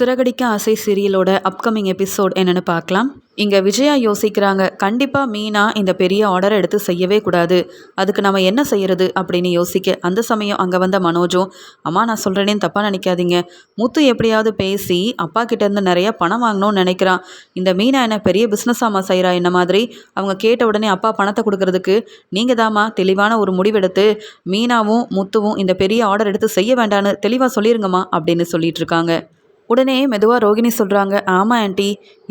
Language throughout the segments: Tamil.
சிறகடிக்க ஆசை சீரியலோட அப்கமிங் எபிசோட் என்னென்னு பார்க்கலாம். இங்கே விஜயா யோசிக்கிறாங்க கண்டிப்பாக மீனா இந்த பெரிய ஆர்டரை எடுத்து செய்யவே கூடாது. அதுக்கு நம்ம என்ன செய்யறது அப்படின்னு யோசிக்க அந்த சமயம் அங்கே வந்த மனோஜும் அம்மா நான் சொல்கிறேனேன்னு தப்பாக நினைக்காதீங்க. முத்து எப்படியாவது பேசி அப்பா கிட்டேருந்து நிறைய பணம் வாங்கணும்னு நினைக்கிறான். இந்த மீனா என்ன பெரிய பிஸ்னஸ் ஆமா செய்கிறா என்ன மாதிரி? அவங்க கேட்ட உடனே அப்பா பணத்தை கொடுக்கறதுக்கு நீங்கள் தாம்மா தெளிவான ஒரு முடிவெடுத்து மீனாவும் முத்துவும் இந்த பெரிய ஆர்டர் எடுத்து செய்ய வேண்டான்னு தெளிவாக சொல்லிடுங்கம்மா அப்படின்னு சொல்லிட்டு இருக்காங்க. உடனே மெதுவாக ரோகிணி சொல்கிறாங்க ஆமாம் ஆண்டி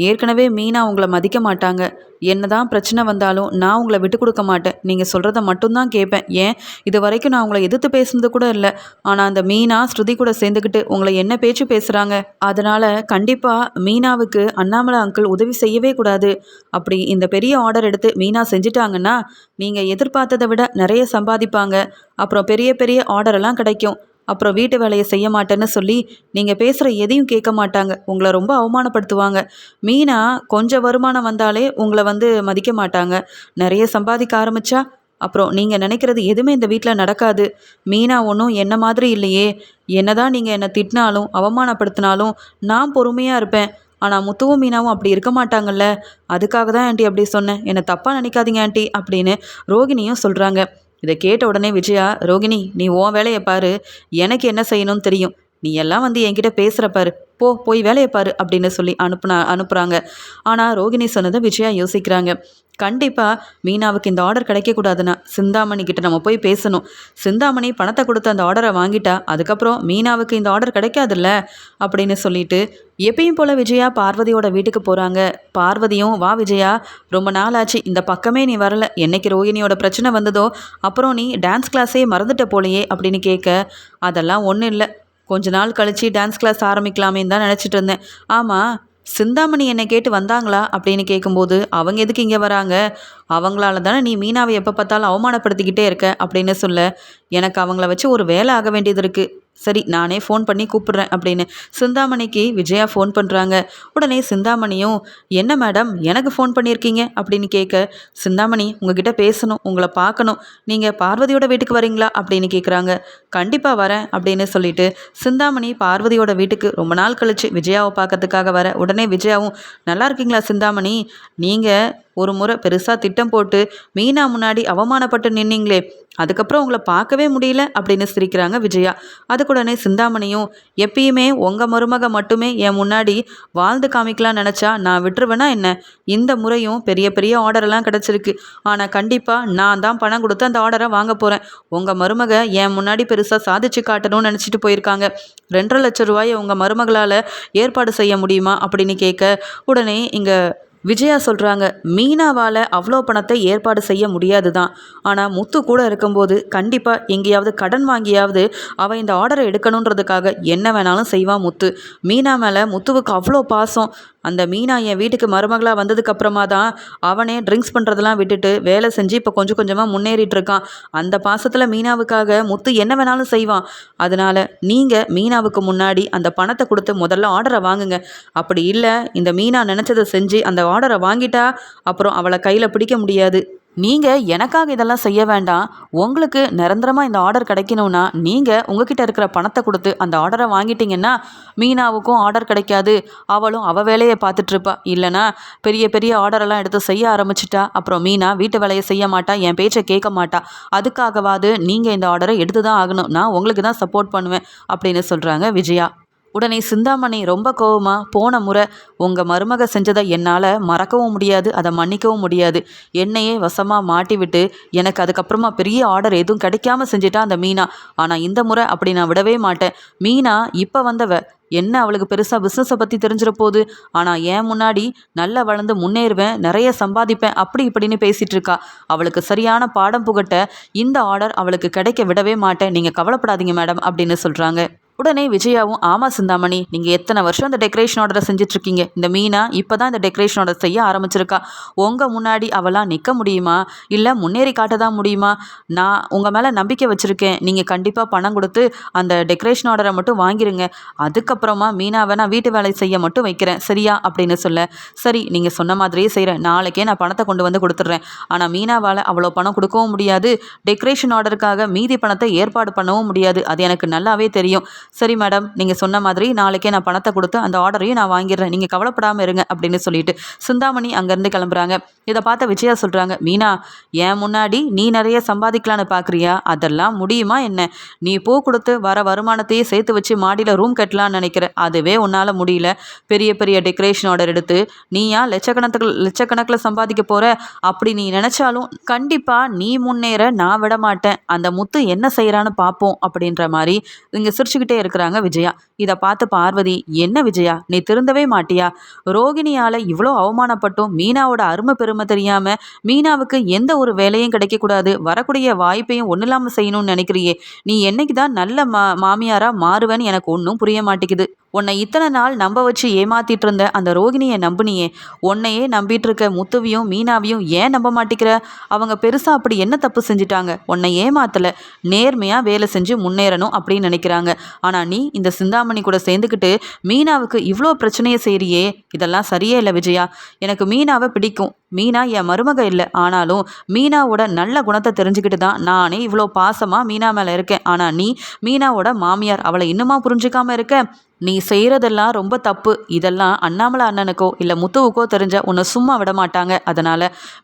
ஏற்கனவே மீனா உங்களை மதிக்க மாட்டாங்க. என்னதான் பிரச்சனை வந்தாலும் நான் உங்களை விட்டு கொடுக்க மாட்டேன். நீங்கள் சொல்கிறத மட்டும்தான் கேட்பேன். ஏன்? இது வரைக்கும் நான் உங்களை எதிர்த்து பேசுனது கூட இல்லை. ஆனால் அந்த மீனா ஸ்ருதி கூட சேர்ந்துக்கிட்டு உங்களை என்ன பேச்சு பேசுகிறாங்க அதனால் கண்டிப்பாக மீனாவுக்கு அண்ணாமலை அங்கிள் உதவி செய்யவே கூடாது. அப்படி இந்த பெரிய ஆர்டர் எடுத்து மீனா செஞ்சிட்டாங்கன்னா நீங்கள் எதிர்பார்த்ததை விட நிறைய சம்பாதிப்பாங்க. அப்புறம் பெரிய பெரிய ஆர்டரெல்லாம் கிடைக்கும். அப்புறம் வீட்டு வேலையை செய்ய மாட்டேன்னு சொல்லி நீங்கள் பேசுகிற எதையும் கேட்க மாட்டாங்க. உங்களை ரொம்ப அவமானப்படுத்துவாங்க. மீனா கொஞ்சம் வருமானம் வந்தாலே உங்களை வந்து மதிக்க மாட்டாங்க. நிறைய சம்பாதிக்க ஆரம்பிச்சா அப்புறம் நீங்கள் நினைக்கிறது எதுவுமே இந்த வீட்டில் நடக்காது. மீனா ஒன்றும் என்ன மாதிரி இல்லையே. என்னதான் நீங்கள் என்னை திட்டினாலும் அவமானப்படுத்தினாலும் நான் பொறுமையாக இருப்பேன். ஆனால் முத்துவும் மீனாவும் அப்படி இருக்க மாட்டாங்கல்ல. அதுக்காக தான் ஆண்டி அப்படி சொன்னேன். என்னை தப்பாக நினைக்காதீங்க ஆண்டி அப்படின்னு ரோகிணியும் சொல்கிறாங்க இதை கேட்ட உடனே விஜயா ரோகிணி நீ உன் வேலையை பாரு. எனக்கு என்ன செய்யணும்னு தெரியும். நீ எல்லாம் வந்து என்கிட்ட பேசுகிற பாரு. போ போய் வேலையை பாரு அப்படின்னு சொல்லி அனுப்புனா அனுப்புகிறாங்க ஆனால் ரோகிணி சொன்னதை விஜயா யோசிக்கிறாங்க. கண்டிப்பாக மீனாவுக்கு இந்த ஆர்டர் கிடைக்கக்கூடாதுன்னா சிந்தாமணி கிட்ட நம்ம போய் பேசணும். சிந்தாமணி பணத்தை கொடுத்து அந்த ஆர்டரை வாங்கிட்டா அதுக்கப்புறம் மீனாவுக்கு இந்த ஆர்டர் கிடைக்காதுல்ல? அப்படின்னு சொல்லிட்டு எப்பயும் போல் விஜயா பார்வதியோட வீட்டுக்கு போகிறாங்க பார்வதியும் வா விஜயா ரொம்ப நாள் ஆச்சு இந்த பக்கமே நீ வரல. என்னைக்கு ரோகிணியோட பிரச்சனை வந்ததோ அப்புறம் நீ டான்ஸ் கிளாஸே மறந்துட்ட போலையே அப்படின்னு கேட்க அதெல்லாம் ஒன்றும் இல்லை. கொஞ்ச நாள் கழித்து டான்ஸ் கிளாஸ் ஆரம்பிக்கலாமேன்னு தான் நினச்சிட்டு இருந்தேன். ஆமாம் சிந்தாமணி என்னை கேட்டு வந்தாங்களா அப்படின்னு கேட்கும்போது அவங்க எதுக்கு இங்கே வராங்க? அவங்களால தானே நீ மீனாவை எப்போ பார்த்தாலும் அவமானப்படுத்திக்கிட்டே இருக்க? அப்படின்னு சொல்ல எனக்கு அவங்கள வச்சு ஒரு வேலை ஆக வேண்டியது இருக்குது சரி நானே ஃபோன் பண்ணி கூப்பிடுறேன் அப்படின்னு சிந்தாமணிக்கு விஜயா ஃபோன் பண்ணுறாங்க உடனே சிந்தாமணியும் என்ன மேடம் எனக்கு ஃபோன் பண்ணியிருக்கீங்க? அப்படின்னு கேட்க சிந்தாமணி உங்ககிட்ட பேசணும் உங்களை பார்க்கணும். நீங்கள் பார்வதியோட வீட்டுக்கு வரீங்களா? அப்படின்னு கேட்குறாங்க. கண்டிப்பாக வரேன் அப்படின்னு சொல்லிட்டு சிந்தாமணி பார்வதியோட வீட்டுக்கு ரொம்ப நாள் கழிச்சு விஜயாவை பார்க்கறதுக்காக வர உடனே விஜயாவும் நல்லா இருக்கீங்களா சிந்தாமணி? நீங்கள் ஒரு முறை பெருசாக திட்டம் போட்டு மீனா முன்னாடி அவமானப்பட்டு நின்னீங்களே அதுக்கப்புறம் உங்களை பார்க்கவே முடியல அப்படின்னு சிரிக்கிறாங்க விஜயா. அதுக்குடனே சிந்தாமணியும் எப்பயுமே உங்கள் மருமக மட்டுமே என் முன்னாடி வாழ்ந்து காமிக்கலாம்னு நினச்சா நான் விட்டுருவேனா என்ன? இந்த முறையும் பெரிய பெரிய ஆர்டரெல்லாம் கிடச்சிருக்கு. ஆனால் கண்டிப்பாக நான் தான் பணம் கொடுத்து அந்த ஆர்டரை வாங்க போகிறேன் உங்கள் மருமக என் முன்னாடி பெருசாக சாதிச்சு காட்டணும்னு நினச்சிட்டு போயிருக்காங்க. ரெண்டரை லட்சம் ரூபாயை உங்கள் மருமகளால் ஏற்பாடு செய்ய முடியுமா? அப்படின்னு கேட்க உடனே இங்கே விஜயா சொல்கிறாங்க மீனாவால் அவ்வளோ பணத்தை ஏற்பாடு செய்ய முடியாது தான். ஆனால் முத்து கூட இருக்கும்போது கண்டிப்பாக எங்கேயாவது கடன் வாங்கியாவது அவள் இந்த ஆர்டரை எடுக்கணுன்றதுக்காக என்ன வேணாலும் செய்வான் முத்து. மீனா மேலே முத்துவுக்கு அவ்வளோ பாசம். அந்த மீனா என் வீட்டுக்கு மருமகளாக வந்ததுக்கு அப்புறமா தான் அவனே ட்ரிங்க்ஸ் பண்ணுறதெல்லாம் விட்டுட்டு வேலை செஞ்சு இப்போ கொஞ்சம் கொஞ்சமாக முன்னேறிட்டு இருக்கான். அந்த பாசத்தில் மீனாவுக்காக முத்து என்ன வேணாலும் செய்வான். அதனால் நீங்கள் மீனாவுக்கு முன்னாடி அந்த பணத்தை கொடுத்து முதல்ல ஆர்டரை வாங்குங்க. அப்படி இல்லை இந்த மீனா நினச்சதை செஞ்சு அந்த ஆர்டரை வாங்கிட்டா அப்புறம் அவளை கையில் பிடிக்க முடியாது. நீங்கள் எனக்காக இதெல்லாம் செய்ய வேண்டாம். உங்களுக்கு நிரந்தரமாக இந்த ஆர்டர் கிடைக்கணும்னா நீங்கள் உங்ககிட்ட இருக்கிற பணத்தை கொடுத்து அந்த ஆர்டரை வாங்கிட்டீங்கன்னா மீனாவுக்கும் ஆர்டர் கிடைக்காது. அவளும் அவள் வேலையை பார்த்துட்ருப்பா இல்லைனா பெரிய பெரிய ஆர்டரெல்லாம் எடுத்து செய்ய ஆரம்பிச்சிட்டா. அப்புறம் மீனா வீட்டு வேலையை செய்ய மாட்டா என் பேச்சை கேட்க மாட்டா. அதுக்காகவாது நீங்கள் இந்த ஆர்டரை எடுத்து தான் ஆகணும். நான் உங்களுக்கு தான் சப்போர்ட் பண்ணுவேன் அப்படின்னு சொல்கிறாங்க விஜயா. உடனே சிந்தாமணி ரொம்ப கோவமா போன முறை உங்கள் மருமக செஞ்சதை என்னால் மறக்கவும் முடியாது அதை மன்னிக்கவும் முடியாது. என்னையே வசமாக மாட்டிவிட்டு எனக்கு அதுக்கப்புறமா பெரிய ஆர்டர் எதுவும் கிடைக்காம செஞ்சிட்டா அந்த மீனா. ஆனால் இந்த முறை அப்படி நான் விடவே மாட்டேன். மீனா இப்போ வந்தவ என்ன அவளுக்கு பெருசாக பிஸ்னஸை பற்றி தெரிஞ்சிட போகுது ஆனால் ஏன் முன்னாடி நல்லா வளர்ந்து முன்னேறுவேன் நிறைய சம்பாதிப்பேன் அப்படி இப்படின்னு பேசிகிட்டு இருக்கா. அவளுக்கு சரியான பாடம் புகட்ட இந்த ஆர்டர் அவளுக்கு கிடைக்க விடவே மாட்டேன். நீங்கள் கவலைப்படாதீங்க மேடம் அப்படின்னு சொல்கிறாங்க உடனே விஜயாவும் ஆமாம் சிந்தாமணி நீங்கள் எத்தனை வருஷம் இந்த டெக்கரேஷன் ஆர்டரை செஞ்சிட்ருக்கீங்க? இந்த மீனா இப்போ தான் இந்த டெக்கரேஷன் ஆர்டர் செய்ய ஆரம்பிச்சிருக்கா. உங்கள் முன்னாடி அவளாக நிற்க முடியுமா? இல்லை முன்னேறி காட்ட தான் முடியுமா? நான் உங்கள் மேலே நம்பிக்கை வச்சுருக்கேன். நீங்கள் கண்டிப்பாக பணம் கொடுத்து அந்த டெக்கரேஷன் ஆர்டரை மட்டும் வாங்கிருங்க. அதுக்கப்புறமா மீனாவை நான் வீட்டு வேலை செய்ய மட்டும் வைக்கிறேன். சரியா? அப்படின்னு சொல்ல சரி நீங்கள் சொன்ன மாதிரியே செய்கிறேன் நாளைக்கே நான் பணத்தை கொண்டு வந்து கொடுத்துட்றேன். ஆனால் மீனாவால் அவ்வளோ பணம் கொடுக்கவும் முடியாது. டெக்கரேஷன் ஆர்டருக்காக மீதி பணத்தை ஏற்பாடு பண்ணவும் முடியாது. அது எனக்கு நல்லாவே தெரியும். சரி மேடம் நீங்கள் சொன்ன மாதிரி நாளைக்கே நான் பணத்தை கொடுத்து அந்த ஆர்டரையும் நான் வாங்கிடுறேன். நீங்கள் கவலைப்படாமல் இருங்க அப்படின்னு சொல்லிட்டு சிந்தாமணி அங்கேருந்து கிளம்புறாங்க. இதை பார்த்த விஜயா சொல்கிறாங்க மீனா ஏன் முன்னாடி நீ நிறைய சம்பாதிக்கலான்னு பார்க்குறியா அதெல்லாம் முடியுமா என்ன? நீ பூ கொடுத்து வர வருமானத்தையே சேர்த்து வச்சு மாடியில் ரூம் கட்டலான்னு நினைக்கிற. அதுவே உன்னால் முடியல. பெரிய பெரிய டெக்கரேஷன் ஆர்டர் எடுத்து நீயா லட்சக்கணக்கில் லட்சக்கணக்கில் சம்பாதிக்க போகிற அப்படி நீ நினச்சாலும் கண்டிப்பாக நீ முன்னேற நான் விட மாட்டேன் அந்த முத்து என்ன செய்கிறான்னு பார்ப்போம் அப்படின்ற மாதிரி இங்கே சிரிச்சுக்கிட்டே இருக்கிறாங்க விஜயா. இதை பார்த்து பார்வதி என்ன விஜயா நீ திருந்தவே மாட்டியா? ரோகிணியால் இவ்வளோ அவமானப்பட்டும். மீனாவோட அருமை பெருமை தெரியாமல் மீனாவுக்கு எந்த ஒரு வேலையும் கிடைக்கக்கூடாது. வரக்கூடிய வாய்ப்பையும் ஒன்றும் இல்லாமல் செய்யணும்னு நினைக்கிறியே. நீ என்னைக்கு தான் நல்ல மா மாமியாராக மாறுவேன்னு எனக்கு ஒன்றும் புரிய மாட்டேங்குது. உன்னை இத்தனை நாள் நம்ப வச்சு ஏமாத்திட்டு இருந்த அந்த ரோகிணியை நம்புனியே. உன்னையே நம்பிட்டு இருக்க முத்துவையும் மீனாவையும் ஏன் நம்ப மாட்டேங்கிற? அவங்க பெருசாக அப்படி என்ன தப்பு செஞ்சிட்டாங்க? உன்னை ஏமாத்தலை. நேர்மையாக வேலை செஞ்சு முன்னேறணும் அப்படின்னு நினைக்கிறாங்க. ஆனால் நீ இந்த சிந்தாமணி கூட சேர்ந்துக்கிட்டு மீனாவுக்கு இவ்வளோ பிரச்சனையை செய்கிறியே இதெல்லாம் சரியே இல்லை விஜயா. எனக்கு மீனாவை பிடிக்கும். மீனா என் மருமக இல்லை. ஆனாலும் மீனாவோட நல்ல குணத்தை தெரிஞ்சுக்கிட்டு தான் நானே இவ்வளோ பாசமாக மீனா மேலே இருக்கேன். ஆனால் நீ மீனாவோட மாமியார் அவளை இன்னுமா புரிஞ்சுக்காமல் இருக்க? நீ செய்கிறதெல்லாம் ரொம்ப தப்பு. இதெல்லாம் அண்ணாமலை அண்ணனுக்கோ இல்லை முத்துவுக்கோ தெரிஞ்ச உன்னை சும்மா விட மாட்டாங்க. அதனால்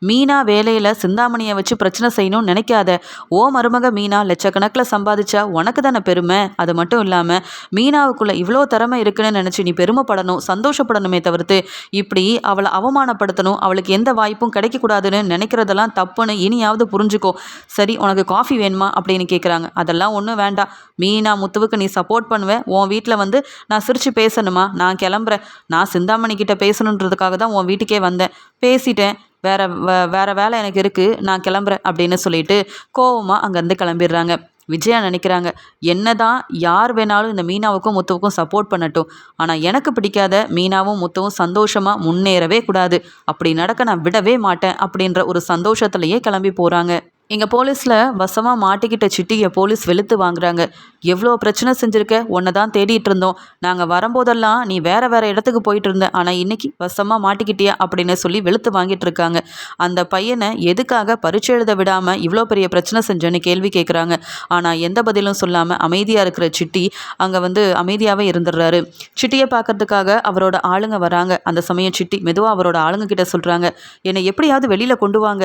மீனா வேலையில் சிந்தாமணியை வச்சு பிரச்சனை செய்யணும்னு நினைக்காத. ஓ மருமக மீனா லட்சக்கணக்கில் சம்பாதிச்சா உனக்கு தானே பெருமை? அது மட்டும் இல்லாமல் மீனாவுக்குள்ளே இவ்வளோ திறமை இருக்குன்னு நினச்சி நீ பெருமைப்படணும் சந்தோஷப்படணுமே தவிர்த்து. இப்படி அவளை அவமானப்படுத்தணும் அவளுக்கு எந்த வாய்ப்பும் கிடைக்கக்கூடாதுன்னு நினைக்கிறதெல்லாம் தப்புன்னு இனியாவது புரிஞ்சுக்கோ. சரி உனக்கு காஃபி வேணுமா? அப்படின்னு கேட்குறாங்க அதெல்லாம் ஒன்றும் வேண்டாம். மீனா முத்துவுக்கு நீ சப்போர்ட் பண்ணுவேன் உன் வீட்டில் வந்து நான் சிரித்து பேசணுமா? நான் கிளம்புறேன். நான் சிந்தாமணி கிட்ட பேசணுன்றதுக்காக தான் உன் வீட்டுக்கே வந்தேன். பேசிட்டேன். வேற வே வேற வேலை எனக்கு இருக்குது நான் கிளம்புறேன் அப்படின்னு சொல்லிட்டு கோவமாக அங்கேருந்து கிளம்பிடுறாங்க. விஜயா நினைக்கிறாங்க. என்னதான் யார் வேணாலும் இந்த மீனாவுக்கும் முத்துவுக்கும் சப்போர்ட் பண்ணட்டும். ஆனால் எனக்கு பிடிக்காத மீனாவும் முத்துவும் சந்தோஷமாக முன்னேறவே கூடாது. அப்படி நடக்க நான் விடவே மாட்டேன் அப்படின்ற ஒரு சந்தோஷத்துலேயே கிளம்பி போகிறாங்க எங்கள் போலீஸில் வசமாக மாட்டிக்கிட்ட சிட்டியை போலீஸ் வெளுத்து வாங்குறாங்க. எவ்வளோ பிரச்சனை செஞ்சுருக்க? உன்னை தான் தேடிட்டு இருந்தோம். நாங்கள் வரும்போதெல்லாம் நீ வேறு வேறு இடத்துக்கு போயிட்டு இருந்த. ஆனால் இன்னைக்கு வசமாக மாட்டிக்கிட்டியா? அப்படின்னு சொல்லி வெளுத்து வாங்கிட்டு இருக்காங்க. அந்த பையனை எதுக்காக பரீட்சை எழுத விடாமல் இவ்வளோ பெரிய பிரச்சனை செஞ்சேன்னு கேள்வி கேட்குறாங்க ஆனால் எந்த பதிலும் சொல்லாமல் அமைதியாக இருக்கிற சிட்டி அங்கே வந்து அமைதியாகவே இருந்துடுறாரு. சிட்டியை பார்க்கறதுக்காக அவரோட ஆளுங்க வராங்க. அந்த சமயம் சிட்டி மெதுவாக அவரோட ஆளுங்க கிட்ட சொல்கிறாங்க என்னை எப்படியாவது வெளியில் கொண்டு வாங்க.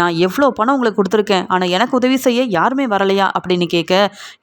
நான் எவ்வளோ பணம் உங்களுக்கு கொடுத்துருக்கேன். ஆனால் எனக்கு உதவி செய்ய யாருமே வரலையா? அப்படின்னு கேட்க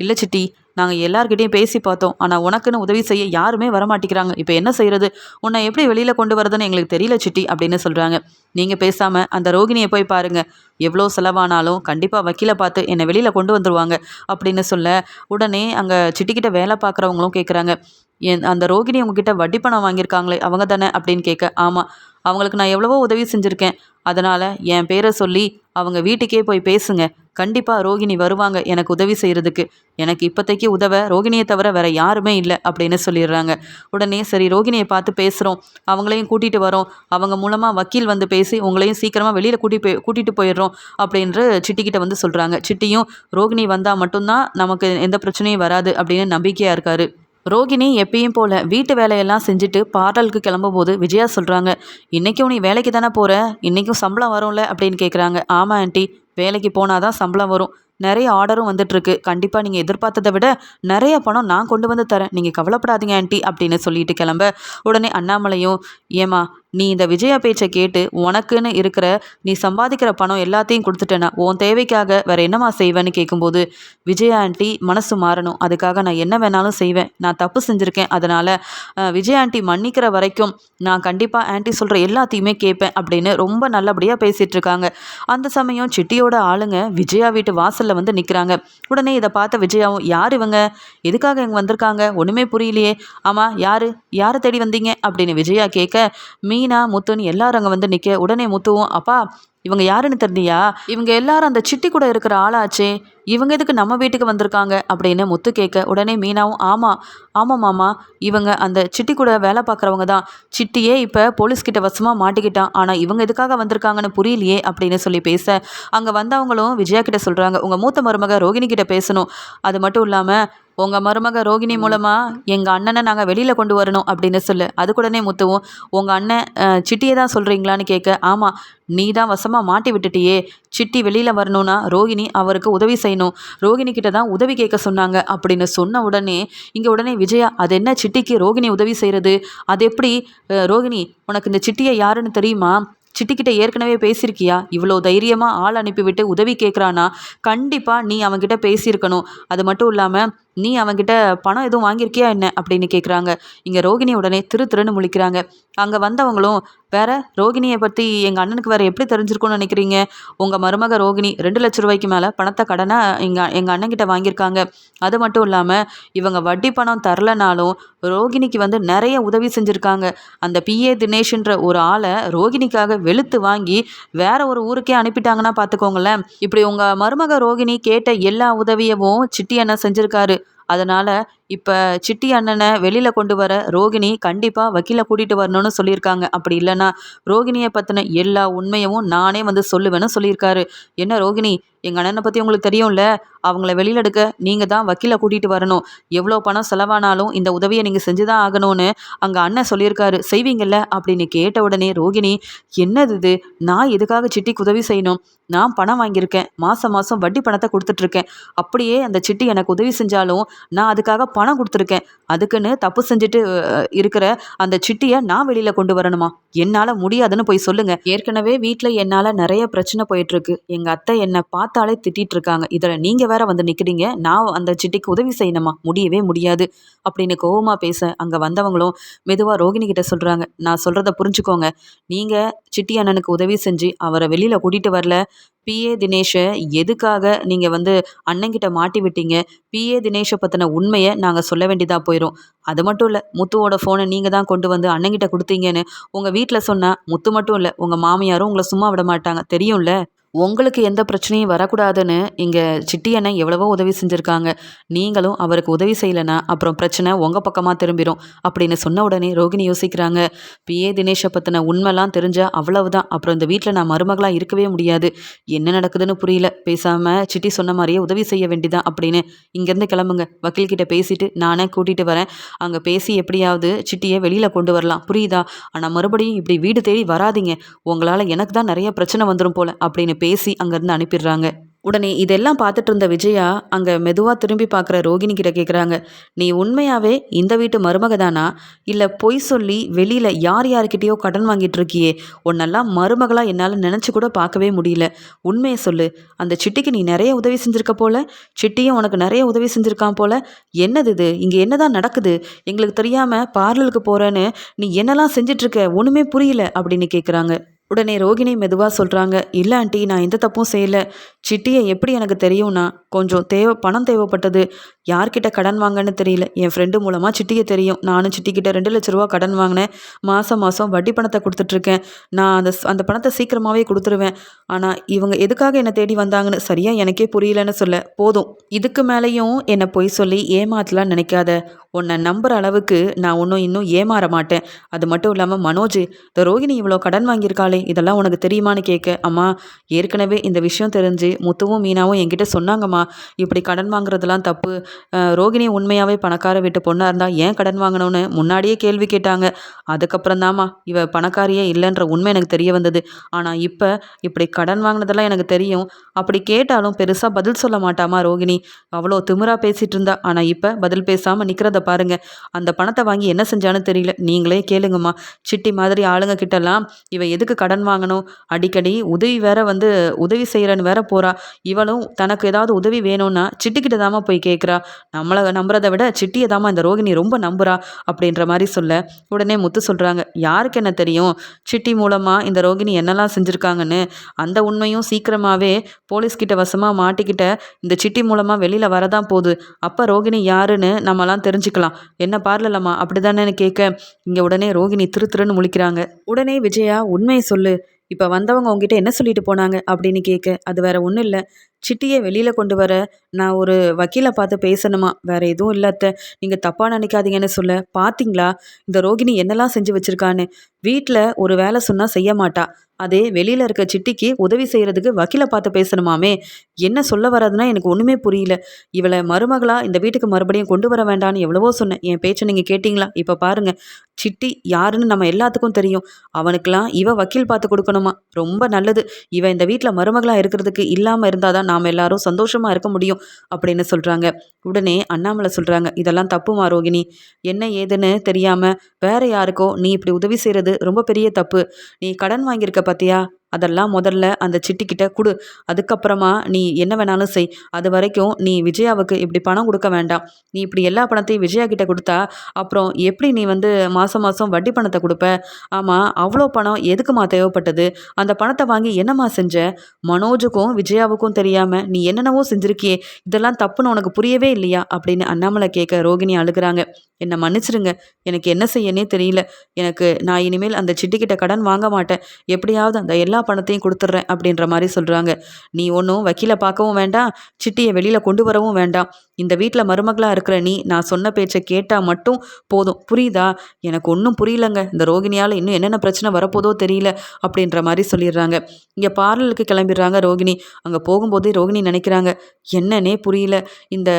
இல்லை சிட்டி நாங்கள் எல்லார்கிட்டையும் பேசி பார்த்தோம். ஆனால் உனக்குன்னு உதவி செய்ய யாருமே வரமாட்டேங்கிறாங்க. இப்போ என்ன செய்கிறது உன்னை எப்படி வெளியில் கொண்டு வரதுன்னு எங்களுக்கு தெரியல சிட்டி அப்படின்னு சொல்கிறாங்க நீங்கள் பேசாமல் அந்த ரோகிணியை போய் பாருங்கள் எவ்வளோ செலவானாலும் கண்டிப்பாக வக்கீலை பார்த்து என்னை வெளியில் கொண்டு வந்துருவாங்க அப்படின்னு சொல்ல உடனே அங்கே சிட்டிக்கிட்ட வேலை பார்க்குறவங்களும் கேட்குறாங்க என் அந்த ரோகிணி உங்ககிட்ட வட்டி பணம் வாங்கியிருக்காங்களே அவங்க தானே அப்படின்னு கேட்க ஆமாம் அவங்களுக்கு நான் எவ்வளவோ உதவி செஞ்சுருக்கேன். அதனால் என் பேரை சொல்லி அவங்க வீட்டுக்கே போய் பேசுங்க. கண்டிப்பாக ரோகிணி வருவாங்க எனக்கு உதவி செய்கிறதுக்கு எனக்கு இப்போதைக்கு உதவ ரோகிணியை தவிர வேறு யாருமே இல்லை அப்படின்னு சொல்லிடுறாங்க. உடனே சரி ரோகிணியை பார்த்து பேசுகிறோம் அவங்களையும் கூட்டிகிட்டு வரோம். அவங்க மூலமாக வக்கீல் வந்து பேசி உங்களையும் சீக்கிரமாக வெளியில் கூட்டி போய் கூட்டிகிட்டு போயிடுறோம் அப்படின்ற சிட்டிக்கிட்ட வந்து சொல்கிறாங்க சிட்டியும் ரோகிணி வந்தால் மட்டும்தான் நமக்கு எந்த பிரச்சனையும் வராது அப்படின்னு நம்பிக்கையாக இருக்காரு. ரோகிணி எப்பயும் போல் வீட்டு வேலையெல்லாம் செஞ்சுட்டு பாடலுக்கு கிளம்பும்போது விஜயா சொல்கிறாங்க இன்றைக்கும் நீ வேலைக்கு தானே போகிற இன்றைக்கும் சம்பளம் வரும்ல? அப்படின்னு கேட்குறாங்க ஆமாம் ஆண்டி. வேலைக்கு போனால் தான் சம்பளம் வரும். நிறைய ஆர்டரும் வந்துட்டுருக்கு. கண்டிப்பாக நீங்கள் எதிர்பார்த்ததை விட நிறைய பணம் நான் கொண்டு வந்து தரேன். நீங்கள் கவலைப்படாதீங்க ஆண்டி அப்படின்னு சொல்லிட்டு கிளம்ப. உடனே அண்ணாமலையும் ஏமா நீ இந்த விஜயா பேச்சை கேட்டு உனக்குன்னு இருக்கிற நீ சம்பாதிக்கிற பணம் எல்லாத்தையும் கொடுத்துட்டேனா உன் தேவைக்காக வேற என்னம்மா செய்வேன்னு கேட்கும்போது விஜயா ஆண்டி மனசு மாறணும். அதுக்காக நான் என்ன வேணாலும் செய்வேன். நான் தப்பு செஞ்சுருக்கேன். அதனால் விஜய் ஆண்டி மன்னிக்கிற வரைக்கும் நான் கண்டிப்பாக ஆண்டி சொல்கிற எல்லாத்தையுமே கேட்பேன் அப்படின்னு ரொம்ப நல்லபடியாக பேசிகிட்டு இருக்காங்க. அந்த சமயம் சிட்டியோட ஆளுங்க விஜயா வீட்டு வாசலில் வந்து நிற்கிறாங்க உடனே இதை பார்த்த விஜயாவும் யார் இவங்க? எதுக்காக இங்கே வந்திருக்காங்க? ஒன்றுமே புரியலையே. ஆமாம் யார்? யாரை தேடி வந்தீங்க? அப்படின்னு விஜயா கேட்க மீனா முத்துன்னு எல்லாரும் அங்கே வந்து நிற்க உடனே முத்துவும் அப்பா இவங்க யாருன்னு தெரிஞ்சியா? இவங்க எல்லாரும் அந்த சிட்டி கூட இருக்கிற ஆளாச்சே. இவங்க எதுக்கு நம்ம வீட்டுக்கு வந்திருக்காங்க? அப்படின்னு முத்து கேட்க உடனே மீனாவும் ஆமாம் ஆமாம் மாமா இவங்க அந்த சிட்டி கூட வேலை பார்க்குறவங்க தான். சிட்டியே இப்போ போலீஸ்கிட்ட வசமாக மாட்டிக்கிட்டான். ஆனால் இவங்க எதுக்காக வந்திருக்காங்கன்னு புரியலையே அப்படின்னு சொல்லி பேச அங்கே வந்தவங்களும் விஜயா கிட்ட சொல்கிறாங்க உங்கள் மூத்த மருமக ரோகிணி கிட்ட பேசணும். அது மட்டும் இல்லாமல் உங்கள் மருமக ரோகிணி மூலமாக எங்கள் அண்ணனை நாங்கள் வெளியில் கொண்டு வரணும் அப்படின்னு சொல்லு. அதுக்குடனே முத்துவும் உங்கள் அண்ணன் சிட்டியை தான் சொல்கிறீங்களான்னு கேட்க ஆமாம் நீ தான் வசமாக மாட்டி விட்டுட்டியே. சிட்டி வெளியில் வரணும்னா ரோகிணி அவருக்கு உதவி செய்யணும். ரோகிணி கிட்ட தான் உதவி கேட்க சொன்னாங்க அப்படின்னு சொன்ன உடனே இங்கே உடனே விஜயா அது என்ன சிட்டிக்கு ரோகிணி உதவி செய்கிறது அது எப்படி ரோகிணி உனக்கு இந்த சிட்டியை யாருன்னு தெரியுமா? சிட்டிக்கிட்ட ஏற்கனவே பேசியிருக்கியா? இவ்வளோ தைரியமாக ஆள் அனுப்பிவிட்டு உதவி கேட்குறானா? கண்டிப்பாக நீ அவன்கிட்ட பேசியிருக்கணும். அது மட்டும் இல்லாமல் நீ அவன்கிட்ட பணம் எதுவும் வாங்கியிருக்கியா என்ன? அப்படின்னு கேட்குறாங்க இங்கே ரோகிணி உடனே திரு திருன்னு முழிக்கிறாங்க. அங்கே வந்தவங்களும் வேற ரோகிணியை பற்றி எங்கள் அண்ணனுக்கு வேற எப்படி தெரிஞ்சிருக்கும்னு நினைக்கிறீங்க? உங்கள் மருமக ரோகிணி ரெண்டு லட்ச ரூபாய்க்கு மேலே பணத்தை கடனாக எங்கள் எங்கள் அண்ணன்கிட்ட வாங்கியிருக்காங்க. அது மட்டும் இல்லாமல் இவங்க வட்டி பணம் தரலனாலும் ரோகிணிக்கு வந்து நிறைய உதவி செஞ்சுருக்காங்க. அந்த பிஏ தினேஷ்ன்ற ஒரு ஆளை ரோகிணிக்காக வெளுத்து வாங்கி வேற ஒரு ஊருக்கே அனுப்பிட்டாங்கன்னா பார்த்துக்கோங்களேன் இப்படி உங்கள் மருமக ரோகிணி கேட்ட எல்லா உதவியவும் சிட்டி அண்ணன் செஞ்சுருக்காரு. அதனால் இப்போ சிட்டி அண்ணனை வெளியில் கொண்டு வர ரோகிணி கண்டிப்பாக வக்கீலை கூட்டிகிட்டு வரணும்னு சொல்லியிருக்காங்க. அப்படி இல்லைன்னா ரோகிணியை பற்றின எல்லா உண்மையவும் நானே வந்து சொல்லுவேன்னு சொல்லியிருக்காரு. என்ன ரோகிணி எங்கள் அண்ணனை பற்றி உங்களுக்கு தெரியும்ல? அவங்கள வெளியில் எடுக்க நீங்கள் தான் வக்கீலை கூட்டிகிட்டு வரணும். எவ்வளோ பணம் செலவானாலும் இந்த உதவியை நீங்கள் செஞ்சு தான் ஆகணும்னு அங்கே அண்ணன் சொல்லியிருக்காரு. செய்வீங்கல்ல? அப்படின்னு கேட்ட உடனே ரோகிணி என்னது இது? நான் எதுக்காக சிட்டிக்கு உதவி செய்யணும்? நான் பணம் வாங்கியிருக்கேன். மாதம் மாதம் வட்டி பணத்தை கொடுத்துட்ருக்கேன் அப்படியே அந்த சிட்டி எனக்கு உதவி செஞ்சாலும் நான் அதுக்காக பணம் கொடுத்துருக்கேன். அதுக்குன்னு தப்பு செஞ்சுட்டு இருக்கிற அந்த சிட்டியை நான் வெளியில் கொண்டு வரணுமா? என்னால் முடியாதுன்னு போய் சொல்லுங்க. ஏற்கனவே வீட்டில் என்னால் நிறைய பிரச்சனை போயிட்டுருக்கு. எங்கள் அத்தை என்னை பார்த்தாலே திட்டிட்டு இருக்காங்க இதில் நீங்கள் வேற வந்து நிற்கிறீங்க நான் அந்த சிட்டிக்கு உதவி செய்யணுமா? முடியவே முடியாது. அப்படின்னு கோவமா பேச அங்கே வந்தவங்களும் மெதுவாக ரோகிணி கிட்ட சொல்கிறாங்க நான் சொல்கிறத புரிஞ்சுக்கோங்க. நீங்கள் சிட்டி அண்ணனுக்கு உதவி செஞ்சு அவரை வெளியில் கூட்டிகிட்டு வரல. பிஏ தினேஷை எதுக்காக நீங்கள் வந்து அண்ணங்கிட்ட மாட்டி விட்டீங்க? பிஏ தினேஷை பற்றின உண்மையை நாங்கள் சொல்ல வேண்டியதாக போயிடும் அது மட்டும் இல்லை முத்துவோட ஃபோனை நீங்கள் தான் கொண்டு வந்து அண்ணங்கிட்ட கொடுத்தீங்கன்னு உங்கள் வீட்டில் சொன்னால் முத்து மட்டும் இல்லை உங்கள் மாமியாரும் உங்களை சும்மா விட மாட்டாங்க. தெரியும்ல? உங்களுக்கு எந்த பிரச்சனையும் வரக்கூடாதுன்னு இங்கே சிட்டி அண்ணன் எவ்வளவோ உதவி செஞ்சுருக்காங்க. நீங்களும் அவருக்கு உதவி செய்யலைன்னா அப்புறம் பிரச்சனை உங்கள் பக்கமாக திரும்பிடும் அப்படின்னு சொன்ன உடனே ரோகிணி யோசிக்கிறாங்க. பிஏ தினேஷை பற்றின உண்மைலாம் தெரிஞ்சால் அவ்வளவுதான். அப்புறம் இந்த வீட்டில் நான் மருமகளாக இருக்கவே முடியாது. என்ன நடக்குதுன்னு புரியல. பேசாமல் சிட்டி சொன்ன மாதிரியே உதவி செய்ய வேண்டிதான் அப்படின்னு இங்கேருந்து கிளம்புங்க. வக்கீல்கிட்ட பேசிட்டு நானே கூட்டிகிட்டு வரேன். அங்கே பேசி எப்படியாவது சிட்டியை வெளியில் கொண்டு வரலாம். புரியுதா? ஆனால் மறுபடியும் இப்படி வீடு தேடி வராதீங்க. உங்களால் எனக்கு தான் நிறைய பிரச்சனை வந்துடும் போல் அப்படின்னு பேசி அங்கேருந்து அனுப்பிடுறாங்க. உடனே இதெல்லாம் பார்த்துட்டு இருந்த விஜயா அங்கே மெதுவாக திரும்பி பார்க்குற ரோகிணி கிட்ட கேட்குறாங்க நீ உண்மையாகவே இந்த வீட்டு மருமக தானா? இல்லை பொய் சொல்லி வெளியில் யார் யார்கிட்டயோ கடன் வாங்கிட்டு இருக்கியே? உன்னெல்லாம் மருமகளாக என்னால் நினச்சி கூட பார்க்கவே முடியல. உண்மையை சொல்லு. அந்த சிட்டிக்கு நீ நிறைய உதவி செஞ்சுருக்க போல. சிட்டியும் உனக்கு நிறைய உதவி செஞ்சுருக்கான் போல. என்னது இது? இங்கே என்னதான் நடக்குது? எங்களுக்கு தெரியாமல் பார்லருக்கு போகிறேன்னு நீ என்னெல்லாம் செஞ்சிட்ருக்க ஒன்றுமே புரியல. அப்படின்னு கேட்குறாங்க உடனே ரோகிணி மெதுவாக சொல்கிறாங்க இல்லை ஆண்டி நான் எந்த தப்பும் செய்யலை. சிட்டியை எப்படி எனக்கு தெரியும்னா கொஞ்சம் தேவை பணம் தேவைப்பட்டது. யார்கிட்ட கடன் வாங்கன்னு தெரியல. என் ஃப்ரெண்டு மூலமாக சிட்டியை தெரியும். நானும் சிட்டிக்கிட்ட ரெண்டு லட்ச ரூபா கடன் வாங்கினேன். மாதம் மாதம் வட்டி பணத்தை கொடுத்துட்ருக்கேன் நான் அந்த ஸ்- அந்த பணத்தை சீக்கிரமாகவே கொடுத்துருவேன். ஆனால் இவங்க எதுக்காக என்னை தேடி வந்தாங்கன்னு சரியாக எனக்கே புரியலன்னு சொல்ல போதும். இதுக்கு மேலேயும் என்னை பொய் சொல்லி ஏமாத்தலாம் நினைக்காத. உன்னை நம்புற அளவுக்கு நான் ஒன்றும் இன்னும் ஏமாற மாட்டேன். அது மட்டும் இல்லாமல் மனோஜ் இந்த ரோகிணி இவ்வளோ கடன் வாங்கியிருக்காளே இதெல்லாம் உனக்கு தெரியுமான்னு கேட்க அம்மா ஏற்கனவே இந்த விஷயம் தெரிஞ்சு முத்துவும் மீனாவும் என்கிட்ட சொன்னாங்கம்மா. இப்படி கடன் வாங்குறதெல்லாம் தப்பு. ரோகிணி உண்மையாகவே பணக்கார வீட்டு பொண்ணாக இருந்தால் ஏன் கடன் வாங்கணும்னு முன்னாடியே கேள்வி கேட்டாங்க. அதுக்கப்புறம் தாம்மா இவ பணக்காரியே இல்லைன்ற உண்மை எனக்கு தெரிய வந்தது. ஆனால் இப்போ இப்படி கடன் வாங்கினதெல்லாம் எனக்கு தெரியும். அப்படி கேட்டாலும் பெருசாக பதில் சொல்ல மாட்டாமா ரோகிணி. அவ்வளோ திமிரா பேசிகிட்டு இருந்தா. ஆனால் இப்போ பதில் பேசாமல் நிற்கிறத பாருங்க. அந்த பணத்தை வாங்கி என்ன செஞ்சான்னு தெரியல. நீங்களே கேளுங்கம்மா. சிட்டி மாதிரி ஆளுங்க கிட்டலாம். இவ எதுக்கு கடன் கடன் வாங்கணும். அடிக்கடி உதவி வேற வந்து உதவி செய்கிறன்னு வேற போறா. இவளும் தனக்கு ஏதாவது உதவி வேணும்னா சிட்டிக்கிட்ட தாமா போய் கேட்குறா நம்மளை நம்புறதை விட சிட்டியை தாமா இந்த ரோகிணி ரொம்ப நம்புறா அப்படின்ற மாதிரி சொல்ல உடனே முத்து சொல்கிறாங்க யாருக்கு என்ன தெரியும்? சிட்டி மூலமாக இந்த ரோகிணி என்னெல்லாம் செஞ்சுருக்காங்கன்னு அந்த உண்மையும் சீக்கிரமாகவே போலீஸ்கிட்ட வசமாக மாட்டிக்கிட்ட இந்த சிட்டி மூலமாக வெளியில் வரதான் போகுது. அப்போ ரோகிணி யாருன்னு நம்மலாம் தெரிஞ்சுக்கலாம். என்ன பார்லலாமா அப்படி தானேன்னு கேட்க இங்கே உடனே ரோகிணி திரு திருன்னு முழிக்கிறாங்க. உடனே விஜயா உண்மையை சொல்ல சொல்லு. இப்போ வந்தவங்க உங்ககிட்ட என்ன சொல்லிட்டு போனாங்க அப்படின்னு கேட்க அது வேற ஒன்றும் இல்லை. சிட்டியை வெளியில் கொண்டு வர நான் ஒரு வக்கீலை பார்த்து பேசணுமா? வேற எதுவும் இல்லை அத்தை. நீங்கள் தப்பாக நினைக்காதீங்கன்னு சொல்ல. பார்த்தீங்களா இந்த ரோகிணி என்னெல்லாம் செஞ்சு வச்சிருக்கான்னு? வீட்டில் ஒரு வேலை சொன்னால் செய்ய மாட்டா. அதே வெளியில் இருக்க சிட்டிக்கு உதவி செய்கிறதுக்கு வக்கீலை பார்த்து பேசணுமாமே? என்ன சொல்ல வராதுன்னா எனக்கு ஒன்றுமே புரியல. இவளை மருமகளாக இந்த வீட்டுக்கு மறுபடியும் கொண்டு வர வேண்டான்னு எவ்வளவோ சொன்னேன். என் பேச்சை நீங்கள் கேட்டிங்களா? இப்போ பாருங்கள் சிட்டி யாருன்னு நம்ம எல்லாத்துக்கும் தெரியும். அவனுக்கெல்லாம் இவ வக்கீல் பார்த்து கொடுக்கணுமா? ரொம்ப நல்லது. இவன் இந்த வீட்டில் மருமகளாக இருக்கிறதுக்கு இல்லாமல் இருந்தால் தான் நாம் எல்லாரும் சந்தோஷமாக இருக்க முடியும் அப்படின்னு சொல்கிறாங்க உடனே அண்ணாமலை சொல்கிறாங்க இதெல்லாம் தப்புமா ரோகிணி என்ன ஏதுன்னு தெரியாமல் வேற யாருக்கோ நீ இப்படி உதவி செய்கிறது ரொம்ப பெரிய தப்பு. நீ கடன் வாங்கியிருக்க பார்த்தியா அதெல்லாம் முதல்ல அந்த சிட்டிக்கிட்ட கொடு. அதுக்கப்புறமா நீ என்ன வேணாலும் செய். அது வரைக்கும் நீ விஜயாவுக்கு இப்படி பணம் கொடுக்க வேண்டாம். நீ இப்படி எல்லா பணத்தையும் விஜயா கிட்ட கொடுத்தா அப்புறம் எப்படி நீ வந்து மாதம் மாதம் வட்டி பணத்தை கொடுப்ப? ஆமாம் அவ்வளோ பணம் எதுக்குமா தேவைப்பட்டது? அந்த பணத்தை வாங்கி என்னம்மா செஞ்ச? மனோஜுக்கும் விஜயாவுக்கும் தெரியாமல் நீ என்னென்னவோ செஞ்சிருக்கியே. இதெல்லாம் தப்புன்னு உனக்கு புரியவே இல்லையா? அப்படின்னு அண்ணாமலை கேட்க ரோகிணி அழுகிறாங்க. என்னை மன்னிச்சிருங்க. எனக்கு என்ன செய்யனே தெரியல. எனக்கு நான் இனிமேல் அந்த சிட்டிக்கிட்ட கடன் வாங்க மாட்டேன். எப்படியாவது அந்த எல்லா பணத்தையும் கொடுத்துட்றேன் அப்படின்ற மாதிரி சொல்கிறாங்க நீ ஒன்றும் வக்கீலை பார்க்கவும் வேண்டாம் சிட்டியை வெளியில் கொண்டு வரவும் வேண்டாம். இந்த வீட்டில் மருமகளாக இருக்கிற நீ நான் சொன்ன பேச்சை கேட்டால் மட்டும் போதும். புரியுதா? எனக்கு ஒன்றும் புரியலங்க. இந்த ரோகிணியால் இன்னும் என்னென்ன பிரச்சனை வரப்போதோ தெரியல அப்படின்ற மாதிரி சொல்லிடுறாங்க. இங்கே பார்லருக்கு கிளம்பிடுறாங்க ரோகிணி. அங்கே போகும்போதே ரோகிணி நினைக்கிறாங்க என்னன்னே புரியல. இந்த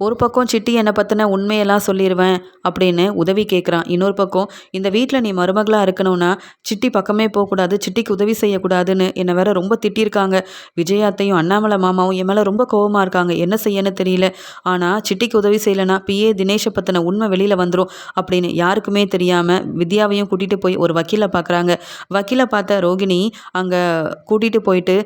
ஒரு பக்கம் சிட்டி என்னை பற்றின உண்மையெல்லாம் சொல்லிடுவேன் அப்படின்னு உதவி கேட்குறான் இன்னொரு பக்கம் இந்த வீட்டில் நீ மருமகளாக இருக்கணும்னா சிட்டி பக்கமே போகக்கூடாது சிட்டிக்கு உதவி செய்யக்கூடாதுன்னு என்னை வேற ரொம்ப திட்டியிருக்காங்க விஜயாத்தையும் அண்ணாமலை மாமாவும் என் மேலே ரொம்ப கோவமாக இருக்காங்க. என்ன செய்யன்னு தெரியல. ஆனால் சிட்டிக்கு உதவி செய்யலைன்னா பிஏ தினேஷை பற்றின உண்மை வெளியில் வந்துடும் அப்படின்னு யாருக்குமே தெரியாமல் வித்யாவையும் கூட்டிகிட்டு போய் ஒரு வக்கீலை பார்க்குறாங்க வக்கீலை பார்த்த ரோகிணி அங்கே கூட்டிகிட்டு போயிட்டு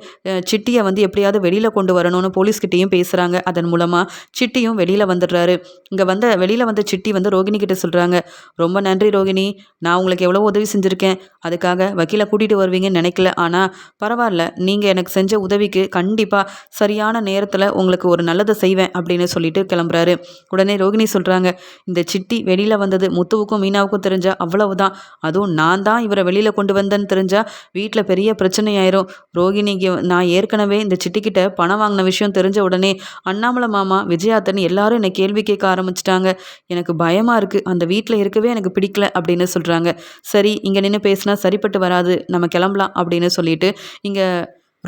சிட்டியை வந்து எப்படியாவது வெளியில் கொண்டு வரணும்னு போலீஸ்கிட்டேயும் பேசுகிறாங்க அதன் மூலமாக சிட்டியும் வெளியில் வந்துடுறாரு. இங்கே வந்த வெளியில் வந்த சிட்டி வந்து ரோகிணி கிட்ட சொல்கிறாங்க ரொம்ப நன்றி ரோகிணி. நான் உங்களுக்கு எவ்வளோ உதவி செஞ்சுருக்கேன். அதுக்காக வக்கீலை கூட்டிகிட்டு வருவீங்கன்னு நினைக்கல. ஆனால் பரவாயில்ல. நீங்கள் எனக்கு செஞ்ச உதவிக்கு கண்டிப்பாக சரியான நேரத்தில் உங்களுக்கு ஒரு நல்லதை செய்வேன் அப்படின்னு சொல்லிட்டு கிளம்புறாரு. உடனே ரோகிணி சொல்கிறாங்க இந்த சிட்டி வெளியில் வந்தது முத்துவுக்கும் மீனாவுக்கும் தெரிஞ்சால் அவ்வளவுதான். அதுவும் நான் தான் இவரை வெளியில் கொண்டு வந்தேன்னு தெரிஞ்சால் வீட்டில் பெரிய பிரச்சனையாயிரும். ரோகிணிக்கு நான் ஏற்கனவே இந்த சிட்டிக்கிட்ட பணம் வாங்கின விஷயம் தெரிஞ்ச உடனே அண்ணாமலை மாமா விஜயாத்தன் எல்லாரும் என்னை கேள்வி கேட்க ஆரம்பிச்சிட்டாங்க. எனக்கு பயமாக இருக்குது அந்த வீட்டில் இருக்கவே எனக்கு பிடிக்கல அப்படின்னு சொல்கிறாங்க சரி இங்கே நின்று பேசினா சரிப்பட்டு வராது. நம்ம கிளம்பலாம் அப்படின்னு சொல்லிட்டு இங்கே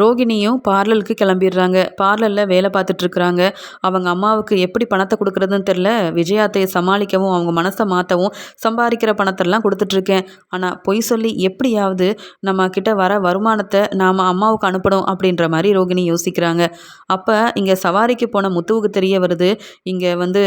ரோகிணியும் பார்லருக்கு கிளம்பிடுறாங்க. பார்லரில் வேலை பார்த்துட்ருக்குறாங்க. அவங்க அம்மாவுக்கு எப்படி பணத்தை கொடுக்குறதுன்னு தெரில. விஜயாத்தையை சமாளிக்கவும் அவங்க மனசை மாற்றவும் சம்பாதிக்கிற பணத்தெல்லாம் கொடுத்துட்ருக்கேன். ஆனால் பொய் சொல்லி எப்படியாவது நம்ம கிட்ட வர வருமானத்தை நாம் அம்மாவுக்கு அனுப்பணும் அப்படின்ற மாதிரி ரோகிணி யோசிக்கிறாங்க. அப்போ இங்கே சவாரிக்கு போன முத்துவுக்கு தெரிய வருது. இங்கே வந்து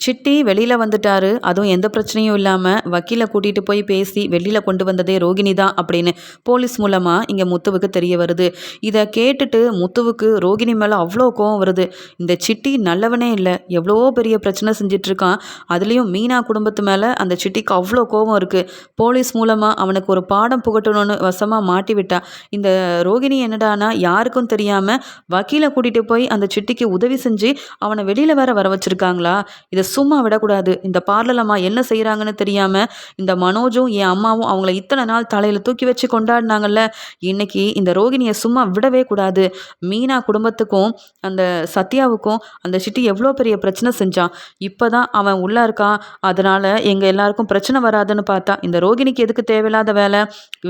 சிட்டி வெளியில் வந்துட்டாரு. அதுவும் எந்த பிரச்சனையும் இல்லாமல் வக்கீலை கூட்டிகிட்டு போய் பேசி வெளியில் கொண்டு வந்ததே ரோகிணி தான் அப்படின்னு போலீஸ் மூலமாக இங்கே முத்துவுக்கு தெரிய வருது. இதை கேட்டுட்டு முத்துவுக்கு ரோகிணி மேலே அவ்வளோ கோவம் வருது. இந்த சிட்டி நல்லவனே இல்லை. எவ்வளோ பெரிய பிரச்சனை செஞ்சிட்ருக்கான் அதுலேயும் மீனா குடும்பத்து மேலே அந்த சிட்டிக்கு அவ்வளோ கோவம் இருக்குது போலீஸ் மூலமாக அவனுக்கு ஒரு பாடம் புகட்டணும்னு வசமாக மாட்டி விட்டா. இந்த ரோகிணி என்னடானா யாருக்கும் தெரியாமல் வக்கீலை கூட்டிகிட்டு போய் அந்த சிட்டிக்கு உதவி செஞ்சு அவனை வெளியில் வேற வர வச்சுருக்காங்களா? இதை சும்மா விடக்கூடாது. இந்த பார்லர் அம்மா என்ன செய்கிறாங்கன்னு தெரியாமல் இந்த மனோஜும் என் அம்மாவும் அவங்கள இத்தனை நாள் தலையில் தூக்கி வச்சு கொண்டாடினாங்கல்ல. இன்னைக்கு இந்த ரோகிணியை சும்மா விடவே கூடாது. மீனா குடும்பத்துக்கும் அந்த சத்யாவுக்கும் அந்த சிட்டி எவ்வளோ பெரிய பிரச்சனை செஞ்சான் இப்போ தான் அவன் உள்ளே இருக்கான் அதனால் எங்கள் எல்லாருக்கும் பிரச்சனை வராதுன்னு பார்த்தா இந்த ரோகிணிக்கு எதுக்கு தேவையில்லாத வேலை?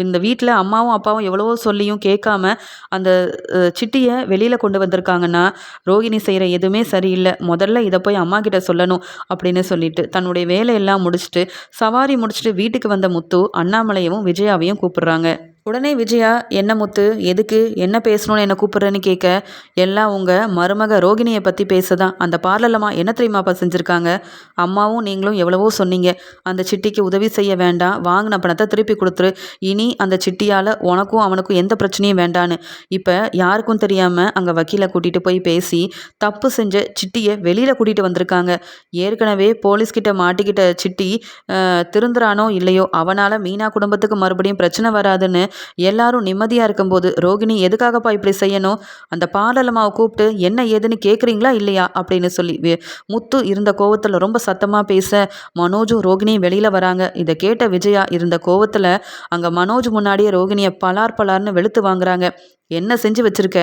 இந்த வீட்டில் அம்மாவும் அப்பாவும் எவ்வளவோ சொல்லியும் கேட்காம அந்த சிட்டியை வெளியில் கொண்டு வந்திருக்காங்கன்னா ரோகிணி செய்கிற எதுவுமே சரியில்லை. முதல்ல இதை போய் அம்மா கிட்ட சொல்லணும். அப்படின்னு சொல்லிட்டு தன்னுடைய வேலையெல்லாம் முடிச்சுட்டு சவாரி முடிச்சுட்டு வீட்டுக்கு வந்த முத்து அண்ணாமலையவும் விஜயாவையும் கூப்பிடுறாங்க. உடனே விஜயா என்ன முத்து எதுக்கு? என்ன பேசணும்னு என்ன கூப்பிட்றேன்னு கேட்க எல்லாம் உங்கள் மருமக ரோகிணியை பற்றி பேசதான். அந்த பார்லலம்மா என்ன தெரியுமாப்பா செஞ்சுருக்காங்க? அம்மாவும் நீங்களும் எவ்வளவோ சொன்னீங்க. அந்த சிட்டிக்கு உதவி செய்ய வேண்டாம். வாங்கின பணத்தை திருப்பி கொடுத்துரு. இனி அந்த சிட்டியால் உனக்கும் அவனுக்கும் எந்த பிரச்சனையும் வேண்டான்னு. இப்போ யாருக்கும் தெரியாமல் அங்கே வக்கீலை கூட்டிகிட்டு போய் பேசி தப்பு செஞ்ச சிட்டியை வெளியில் கூட்டிகிட்டு வந்திருக்காங்க. ஏற்கனவே போலீஸ்கிட்ட மாட்டிக்கிட்ட சிட்டி திருந்துறானோ இல்லையோ அவனால் மீனா குடும்பத்துக்கு மறுபடியும் பிரச்சனை வராதுன்னு எல்லாரும் நிம்மதியாக இருக்கும்போது ரோகிணி எதுக்காகப்பா இப்படி செய்யணும்? அந்த பாடலம்மாவை கூப்பிட்டு என்ன ஏதுன்னு கேட்குறீங்களா இல்லையா? அப்படின்னு சொல்லி முத்து இருந்த கோவத்தில் ரொம்ப சத்தமாக பேச மனோஜும் ரோகிணியும் வெளியில் வராங்க. இதை கேட்ட விஜயா இருந்த கோவத்தில் அங்கே மனோஜ் முன்னாடியே ரோகிணியை பலார் பலார்னு வெளுத்து வாங்குறாங்க. என்ன செஞ்சு வச்சிருக்க?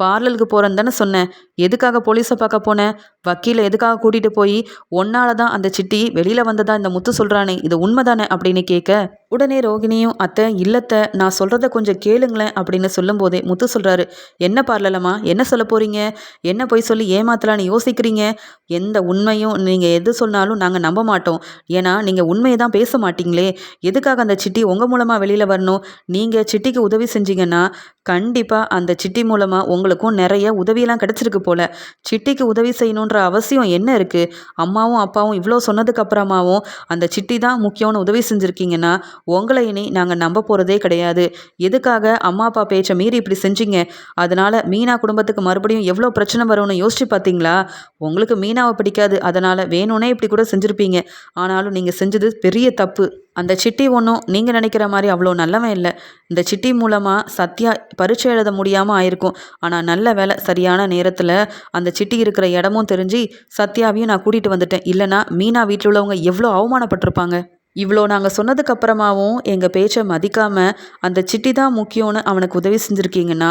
பார்லருக்கு போகிறேன்னு தானே சொன்னேன். எதுக்காக போலீஸை பார்க்க போனேன் வக்கீலை எதுக்காக கூட்டிகிட்டு போய்? ஒன்னால தான் அந்த சிட்டி வெளியில் வந்ததா இந்த முத்து சொல்கிறானே இது உண்மைதானே அப்படின்னு கேட்க உடனே ரோகிணியும் அத்தை இல்லத்தை நான் சொல்கிறத கொஞ்சம் கேளுங்களேன் அப்படின்னு சொல்லும்போதே முத்து சொல்கிறாரு என்ன பார்லலம்மா? என்ன சொல்ல போகிறீங்க என்ன போய் சொல்லி ஏமாத்தலான்னு யோசிக்கிறீங்க? எந்த உண்மையும் நீங்கள் எது சொன்னாலும் நாங்கள் நம்ப மாட்டோம். ஏன்னா நீங்கள் உண்மையை தான் பேச மாட்டீங்களே. எதுக்காக அந்த சிட்டி உங்கள் மூலமாக வெளியில் வரணும்? நீங்கள் சிட்டிக்கு உதவி செஞ்சீங்கன்னா கண்டிப்பாக அந்த சிட்டி மூலமாக அவங்களுக்கும் நிறைய உதவியெல்லாம் கிடச்சிருக்கு போல். சிட்டிக்கு உதவி செய்யணுன்ற அவசியம் என்ன இருக்குது அம்மாவும் அப்பாவும் இவ்வளோ சொன்னதுக்கு அப்புறமாவும் அந்த சிட்டி தான் முக்கியம்னு உதவி செஞ்சுருக்கீங்கன்னா உங்களை இனி நாங்கள் நம்ப போகிறதே கிடையாது. எதுக்காக அம்மா அப்பா பேச்சை மீறி இப்படி செஞ்சீங்க? அதனால் மீனா குடும்பத்துக்கு மறுபடியும் எவ்வளோ பிரச்சனை வரும்னு யோசிச்சு பார்த்தீங்களா உங்களுக்கு மீனாவை பிடிக்காது. அதனால் வேணும்னே இப்படி கூட செஞ்சுருப்பீங்க. ஆனாலும் நீங்கள் செஞ்சது பெரிய தப்பு. அந்த சிட்டி ஒன்றும் நீங்கள் நினைக்கிற மாதிரி அவ்வளோ நல்லவன் இல்லை. இந்த சிட்டி மூலமாக சத்யா பரீட்சை எழுத முடியாமல் ஆயிருக்கும். ஆனால் நல்ல வேலை சரியான நேரத்தில் அந்த சிட்டி இருக்கிற இடமும் தெரிஞ்சு சத்யாவையும் நான் கூட்டிகிட்டு வந்துட்டேன். இல்லைனா மீனா வீட்டில் உள்ளவங்க எவ்வளோ அவமானப்பட்டிருப்பாங்க? இவ்வளோ நாங்கள் சொன்னதுக்கப்புறமாவும் எங்கள் பேச்சை மதிக்காமல் அந்த சிட்டி தான் முக்கியம்னு அவனுக்கு உதவி செஞ்சுருக்கீங்கன்னா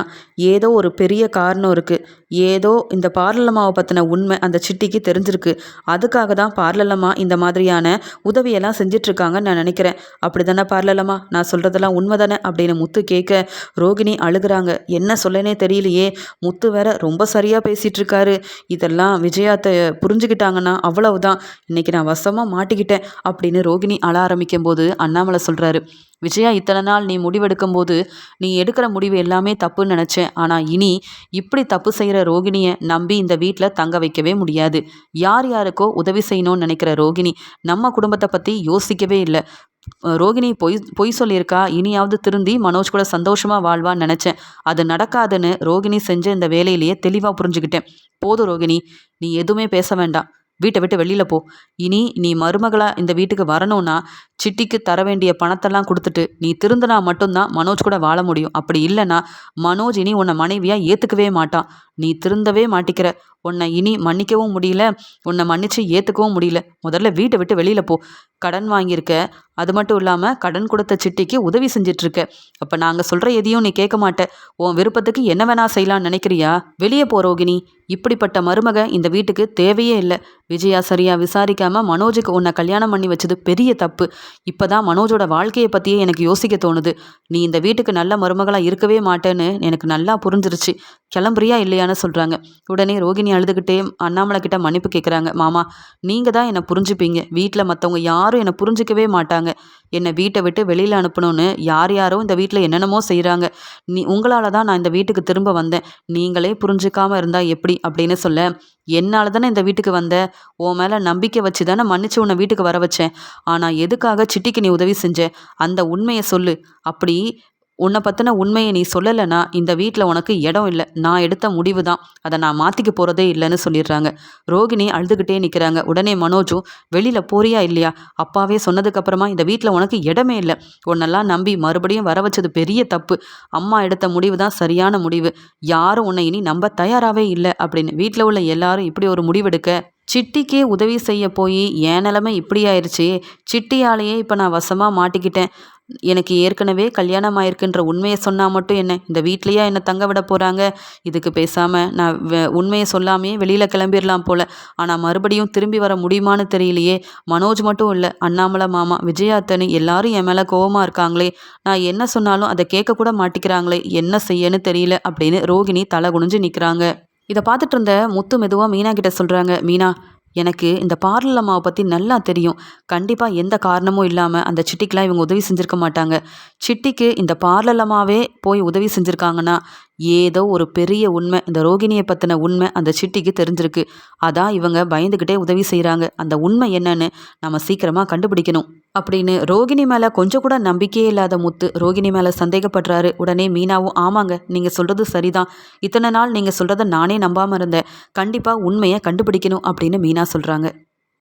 ஏதோ ஒரு பெரிய காரணம் இருக்குது ஏதோ இந்த பார்லலம்மாவை பற்றின உண்மை அந்த சிட்டிக்கு தெரிஞ்சிருக்கு. அதுக்காக தான் பார்லலம்மா இந்த மாதிரியான உதவியெல்லாம் செஞ்சிட்ருக்காங்கன்னு நான் நினைக்கிறேன். அப்படி தானே பார்லலம்மா நான் சொல்கிறதெல்லாம் உண்மை தானே அப்படின்னு முத்து கேட்க ரோகிணி அழுகிறாங்க. என்ன சொல்லனே தெரியலையே. முத்து வேற ரொம்ப சரியாக பேசிகிட்டு இருக்காரு இதெல்லாம் விஜயாத்தை புரிஞ்சுக்கிட்டாங்கன்னா அவ்வளவுதான். இன்னைக்கு நான் வசமாக மாட்டிக்கிட்டேன் அப்படின்னு ரோகிணி அழ ஆரம்பிக்கும் போது அண்ணாமலை சொல்கிறாரு விஜயா இத்தனை நாள் நீ முடிவெடுக்கும் போது நீ எடுக்கிற முடிவு எல்லாமே தப்புன்னு நினச்சேன். ஆனால் இனி இப்படி தப்பு செய்கிற ரோகிணியை நம்பி இந்த வீட்டில் தங்க வைக்கவே முடியாது. யார் யாருக்கோ உதவி செய்யணும்னு நினைக்கிற ரோகிணி நம்ம குடும்பத்தை பற்றி யோசிக்கவே இல்லை. ரோகிணி பொய் பொய் சொல்லியிருக்கா இனியாவது திருந்தி மனோஜ் கூட சந்தோஷமாக வாழ்வான்னு நினச்சேன். அது நடக்காதுன்னு ரோகிணி செஞ்ச இந்த வேலையிலேயே தெளிவாக புரிஞ்சுக்கிட்டேன். போதும் ரோகிணி நீ எதுவுமே பேச வேண்டாம். வீட்டை விட்டு வெளியில் போ. இனி நீ மருமகளாக இந்த வீட்டுக்கு வரணும்னா சிட்டிக்கு தர வேண்டிய பணத்தெல்லாம் கொடுத்துட்டு நீ திருந்தினா மட்டும்தான் மனோஜ் கூட வாழ முடியும். அப்படி இல்லைன்னா மனோஜ் இனி உன்னை மனைவியாக ஏற்றுக்கவே மாட்டான். நீ திருந்தவே மாட்டிக்கிற. உன்னை இனி மன்னிக்கவும் முடியல. உன்னை மன்னிச்சு ஏற்றுக்கவும் முடியல. முதல்ல வீட்டை விட்டு வெளியில் போ. கடன் வாங்கியிருக்க. அது மட்டும் இல்லாமல் கடன் கொடுத்த சிட்டிக்கு உதவி செஞ்சிட்ருக்க. அப்போ நாங்கள் சொல்கிற எதையும் நீ கேட்க மாட்டே. உன் விருப்பத்துக்கு என்ன வேணா செய்யலான்னு நினைக்கிறியா? வெளியே போ ரோகிணி. இப்படிப்பட்ட மருமக இந்த வீட்டுக்கு தேவையே இல்லை. விஜயா சரியாக விசாரிக்காமல் மனோஜுக்கு உன்னை கல்யாணம் பண்ணி வச்சது பெரிய தப்பு. இப்போ தான் மனோஜோட வாழ்க்கையை பற்றியே எனக்கு யோசிக்க தோணுது. நீ இந்த வீட்டுக்கு நல்ல மருமகளாக இருக்கவே மாட்டேன்னு எனக்கு நல்லா புரிஞ்சிருச்சு. கிளம்புறியா இல்லையா இல்லையான்னு சொல்கிறாங்க உடனே ரோகிணி அழுதுகிட்டே அண்ணாமலை கிட்ட மன்னிப்பு கேட்குறாங்க மாமா நீங்கள் தான் என்னை புரிஞ்சுப்பீங்க. வீட்டில் மற்றவங்க யாரும் என்னை புரிஞ்சிக்கவே மாட்டாங்க. என்னை வீட்டை விட்டு வெளியில் அனுப்பணும்னு யார் யாரோ இந்த வீட்டில் என்னென்னமோ செய்கிறாங்க நீ உங்களால் தான் நான் இந்த வீட்டுக்கு திரும்ப வந்தேன். நீங்களே புரிஞ்சுக்காமல் இருந்தால் எப்படி? அப்படின்னு சொல்ல என்னால் தானே இந்த வீட்டுக்கு வந்த. உன் மேலே நம்பிக்கை வச்சு தானே மன்னிச்சு உன்னை வீட்டுக்கு வர வச்சேன். ஆனால் எதுக்காக சிட்டிக்கு நீ உதவி செஞ்ச? அந்த உண்மையை சொல்லு. அப்படி உன்னை பற்றின உண்மையை நீ சொல்லலைன்னா இந்த வீட்டில் உனக்கு இடம் இல்லை. நான் எடுத்த முடிவு தான் அதை நான் மாற்றிக்க போகிறதே இல்லைன்னு சொல்லிடுறாங்க. ரோகிணி அழுதுகிட்டே நிற்கிறாங்க உடனே மனோஜும் வெளியில் போறியா இல்லையா? அப்பாவே சொன்னதுக்கப்புறமா இந்த வீட்டில் உனக்கு இடமே இல்லை. உன்னெல்லாம் நம்பி மறுபடியும் வர வச்சது பெரிய தப்பு. அம்மா எடுத்த முடிவு தான் சரியான முடிவு. யாரும் உன்னை இனி நம்ப தயாராகவே இல்லை. அப்படின்னு. வீட்டில் உள்ள எல்லாரும் இப்படி ஒரு முடிவெடுக்க? சிட்டிக்கே உதவி செய்ய போய் என் நிலமை இப்படி ஆயிடுச்சு சிட்டியாலேயே இப்போ நான் வசமாக மாட்டிக்கிட்டேன். எனக்கு ஏற்கனவே கல்யாணம் ஆயிருக்குன்ற உண்மையை சொன்னால் மட்டும் என்ன? இந்த வீட்லேயே என்னை தங்க விட போகிறாங்க இதுக்கு பேசாமல் நான் உண்மையை சொல்லாமே வெளியில் கிளம்பிடலாம் போல். ஆனால் மறுபடியும் திரும்பி வர முடியுமான்னு தெரியலையே. மனோஜ் மட்டும் இல்லை அண்ணாமலை மாமா விஜயாத்தனி எல்லாரும் என் மேலே கோபமாக இருக்காங்களே. நான் என்ன சொன்னாலும் அதை கேட்கக்கூட மாட்டிக்கிறாங்களே. என்ன செய்யன்னு தெரியல அப்படின்னு ரோகிணி தலை குனிஞ்சு நிற்கிறாங்க இதை பார்த்துட்டு இருந்த முத்து மெதுவாக மீனா கிட்ட சொல்கிறாங்க மீனா எனக்கு இந்த பார்லர் அம்மாவை பற்றி நல்லா தெரியும். கண்டிப்பாக எந்த காரணமும் இல்லாமல் அந்த சிட்டிக்கெலாம் இவங்க உதவி செஞ்சுருக்க மாட்டாங்க. சிட்டிக்கு இந்த பார்லர் அம்மாவே போய் உதவி செஞ்சுருக்காங்கன்னா ஏதோ ஒரு பெரிய உண்மை இந்த ரோகிணியை பற்றின உண்மை அந்த சிட்டிக்கு தெரிஞ்சிருக்கு. அதான் இவங்க பயந்துக்கிட்டே உதவி செய்கிறாங்க அந்த உண்மை என்னன்னு நம்ம சீக்கிரமாக கண்டுபிடிக்கணும். அப்படின்னு ரோகிணி மேலே கொஞ்சம் கூட நம்பிக்கையே இல்லாத முத்து ரோகிணி மேலே சந்தேகப்படுறாரு. உடனே மீனாவும் ஆமாங்க நீங்கள் சொல்கிறது சரிதான். இத்தனை நாள் நீங்கள் சொல்கிறத நானே நம்பாமல் இருந்தேன். கண்டிப்பாக உண்மையை கண்டுபிடிக்கணும் அப்படின்னு மீனா சொல்கிறாங்க